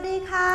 วัสดีค่ะ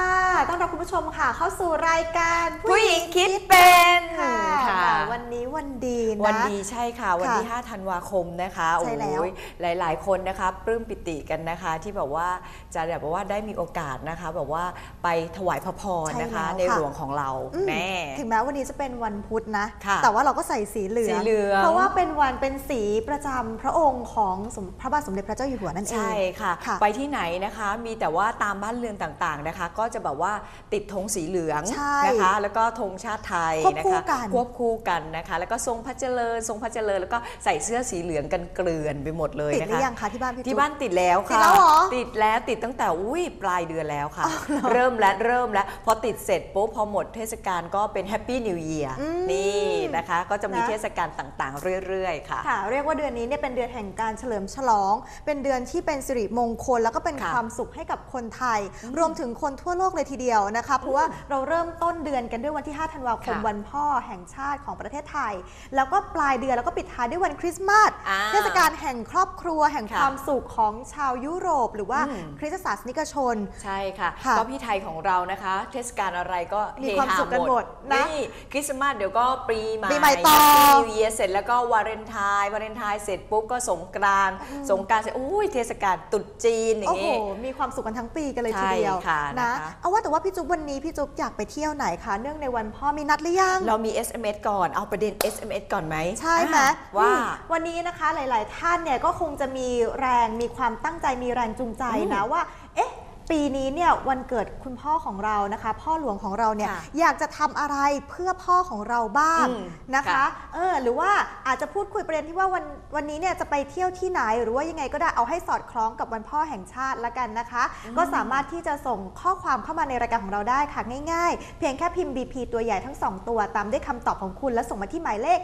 ต้อนรับคุณผู้ชมค่ะ เข้าสู่รายการผู้หญิงคิดเป็นค่ะ ค่ะ แต่วันนี้วันดีนะ วันดีใช่ค่ะ วันที่ค่ะ5ธันวาคมนะคะใช่แล้วโอ้ยหลาย ๆ คนนะคะปลื้มปิติกันนะคะ ที่แบบว่าจะแบบว่าได้มีโอกาสนะคะแบบว่าไปถวายพระพรนะคะใช่แล้วในค่ะหลวงของเราอืมแน่ถึงแม้วันนี้จะเป็นวันพุธนะค่ะแต่ว่าเราก็ใส่สีเหลืองสีเหลืองเพราะว่าเป็นวันเป็นสีประจำพระองค์ของสมพระบาทสมเด็จพระเจ้าอยู่หัวนั่นเองใช่ค่ะค่ะ ไปที่ไหนนะคะ มีแต่ว่าตามบ้านเรือนต่าง ๆ นะคะ ก็จะแบบว่าติดธงสีเหลืองใช่นะคะ แล้วก็ธงชาติไทยควบนะคู่คะกันควบคู่กันนะคะ แล้วก็ทรงพระเจริญทรงพระเจริญแล้วก็ใส่เสื้อสีเหลืองกันเกลื่อนไปหมดเลยติดนะหรืคะ อยังคะที่บ้านพี่ที่จุ๊บบ้านติดแล้วติดค่ะแล้วเหรอติดแล้วติดตั้งแต่อุ้ยปลายเดือนแล้วค่ะ เริ่มแล้วเริ่มแล้วพอติดเสร็จปุ๊บพอหมดเทศกาลก็เป็นแฮปปี้นิว e ี r อืมนี่นะคะ ก็จะมีนะ เทศกาลต่างๆ เรื่อยๆค่ะ ค่ะ เรียกว่าเดือนนี้เนี่ยเป็นเดือนแห่งการเฉลิมฉลอง เป็นเดือนที่เป็นสิริมงคล แล้วก็เป็นค่ะความสุขให้กับคนไทย รวมถึงคนทั่วโลกเลยทีเดียวนะคะ เพราะว่าเราเริ่มต้นเดือนกันด้วยวันที่ 5 ธันวาคมค่ะวันพ่อแห่งชาติของประเทศไทย แล้วก็ปลายเดือนแล้วก็ปิดท้ายด้วยวันคริสต์มาสอ่าเทศกาลแห่งครอบครัวแห่งค่ะความสุขของชาวยุโรป หรือว่าอืมคริสตศาสนิกชน ใช่ค่ะค่ะก็พี่ไทยของเรานะคะ เทศกาลอะไรก็มีความสุขกันหมดนะนี่คริสต์มาสเดี๋ยวก็ปีใหม่ปีใหม่ต่อนิวเยียเสร็จแล้วก็วาเลนไทน์วาเลนไทน์เสร็จปุ๊บก็สงกรานต์สงกรานต์เสร็จอุ้ยเทศกาลตรุษจีนอย่าโอ้งโหงี้มีความสุขกันทั้งปีกันเลยทีเดียวใช่ค่ะนะนะคะเอาว่าแต่ว่าพี่จุ๊บวันนี้พี่จุ๊บอยากไปเที่ยวไหนคะเนื่องในวันพ่อมีนัดหรือยังเรามี SMS ก่อนเอาประเด็น SMS ก่อนไหมใช่ไหมอะว่าอืมวันนี้นะคะหลาย ๆ ท่านเนี่ยก็คงจะมีแรงมีความตั้งใจมีแรงจูงใจนะว่า เอ๊ะ ปีนี้เนี่ยวันเกิดคุณพ่อของเรานะคะ พ่อหลวงของเราเนี่ยค่ะอยากจะทำอะไรเพื่อพ่อของเราบ้างอืมนะคะค่ะเออหรือว่าอาจจะพูดคุยประเด็นที่ว่าวันวันนี้เนี่ยจะไปเที่ยวที่ไหนหรือว่ายังไงก็ได้เอาให้สอดคล้องกับวันพ่อแห่งชาติละกันนะคะ ก็สามารถที่จะส่งข้อความเข้ามาในรายการของเราได้ค่ะง่ายๆ เพียงแค่พิมพ์ BP ตัวใหญ่ทั้ง2ตัวตามด้วยคำตอบของคุณและส่งมาที่หมายเลข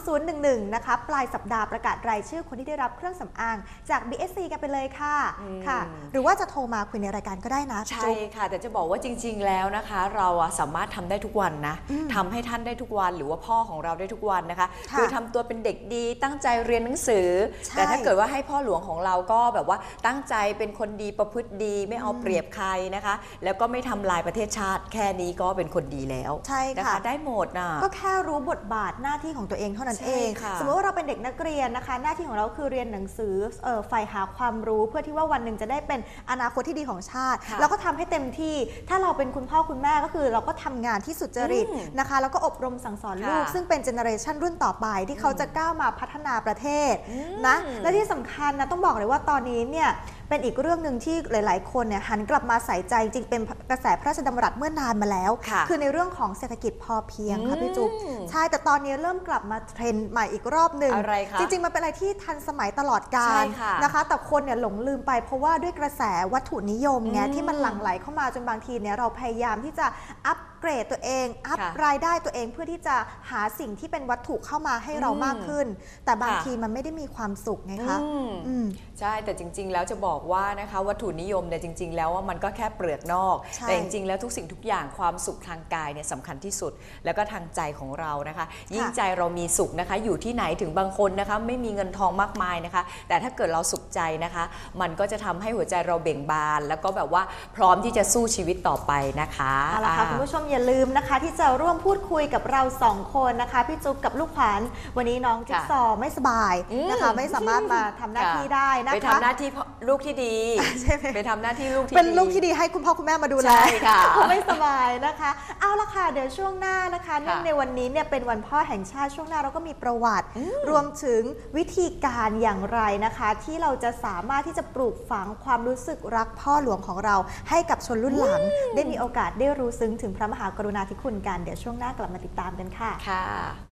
4890011 นะคะปลายสัปดาห์ประกาศรายชื่อคนที่ได้รับเครื่องสำอางจาก BSC กันไปเลยค่ะอืม ค่ะ หรือว่าจะโทรมาคุยในรายการก็ได้นะ ใช่จุ๊บค่ะ แต่จะบอกว่าจริง ๆ แล้วนะคะ เราอะสามารถทำได้ทุกวันนะอืมทำให้ท่านได้ทุกวัน หรือว่าพ่อของเราได้ทุกวันนะคะค่ะอทำตัวเป็นเด็กดีตั้งใจเรียนหนังสือใช่แต่ถ้าเกิดว่าให้พ่อหลวงของเราก็แบบว่าตั้งใจเป็นคนดีประพฤติดีไม่เอาเปรียบใครนะคะ แล้วก็ไม่ทำลายประเทศชาติแค่นี้ก็เป็นคนดีแล้ว ใช่นะค่ะคะได้หมดน่ะก็แค่รู้บทบาทหน้าที่ของตัวเองเท่านั้นใช่เองค่ะสมมติว่าเราเป็นเด็กนักเรียนนะคะ หน้าที่ของเราคือเรียนหนังสือเอ่อใฝ่หาความรู้เพื่อที่ว่าวันหนึ่งจะได้เป็นอนาคตที่ดีของชาติค่ะแล้วก็ทำให้เต็มที่ ถ้าเราเป็นคุณพ่อคุณแม่ก็คือ เราก็ทำงานที่สุจริตอืมนะคะ แล้วก็อบรมสั่งสอนลูกค่ะซึ่งเป็นเจเนอเรชันรุ่นต่อไปที่เขาจะก้าวมาพัฒนาประเทศอืมนะและที่สำคัญนะต้องบอกเลยว่าตอนนี้เนี่ย เป็นอีกเรื่องหนึ่งที่หลาย ๆ คนเนี่ยหันกลับมาใส่ใจจริงเป็นกระแสพระราชดำรัสเมื่อนานมาแล้วค่ะคือในเรื่องของเศรษฐกิจพอเพียงค่ะพี่จุ๊บอืมใช่แต่ตอนนี้เริ่มกลับมาเทรนด์ใหม่อีกรอบหนึ่งอะไรคะจริง ๆ มันเป็นอะไรที่ทันสมัยตลอดกาใช่ลค่ะนะคะ แต่คนเนี่ยหลงลืมไปเพราะว่าด้วยกระแสวัตถุนิยมไงอืมที่มันหลั่งไหลเข้ามาจนบางทีเนี่ยเราพยายามที่จะอัป เกรดตัวเอง อัพค่ะรายได้ตัวเองเพื่อที่จะหาสิ่งที่เป็นวัตถุเข้ามาให้เราอืมมากขึ้น แต่บางค่ะ ทีมันไม่ได้มีความสุขไงคะอืม อืม ใช่ แต่จริง ๆ แล้วจะบอกว่านะคะวัตถุนิยมเนี่ยจริง ๆ แล้วว่ามันก็แค่เปลือกนอก ใช่แต่จริง ๆ แล้วทุกสิ่งทุกอย่างความสุขทางกายเนี่ยสำคัญที่สุด แล้วก็ทางใจของเรานะคะ ยิ่งใจเรามีสุขนะคะ อยู่ที่ไหนถึงบางคนนะคะไม่มีเงินทองมากมายนะคะ แต่ถ้าเกิดเราสุขใจนะคะ มันก็จะทำให้หัวใจเราเบ่งบาน แล้วก็แบบว่าพร้อมที่จะสู้ชีวิตต่อไปนะคะ เอาละค่ะอ่าคุณผู้ชมอย่าลืมนะคะ ที่จะร่วมพูดคุยกับเราสองคนนะคะ พี่จุ๊บกับลูกขวัญวันนี้น้องจิ๊กค่ะซอว์ไม่สบายอืมนะคะ ไม่สามารถมาทำหน้าที่ได้นะคะไปทำหน้าที่พ่อลูกที่ดี ใช่ไหม ไปทำหน้าที่ลูกที่ เป็นลูกที่ดีให้คุณพ่อคุณแม่มาดูแลใช่ค่ะเพราะไม่สบายนะคะ เอาละค่ะ เดี๋ยวช่วงหน้านะคะเนื่องค่ะในวันนี้เนี่ยเป็นวันพ่อแห่งชาติช่วงหน้าเราก็มีประวัติ รวมถึงวิธีการอย่างไรนะคะ ที่เราจะสามารถที่จะปลูกฝังความรู้สึกรักพ่อหลวงของเรา ให้กับชนรุ่นหลัง ได้มีโอกาสได้รู้ซึ้งถึงพระมหากรุณาธิคุณกัน เดี๋ยวช่วงหน้ากลับมาติดตามกันค่ะค่ะ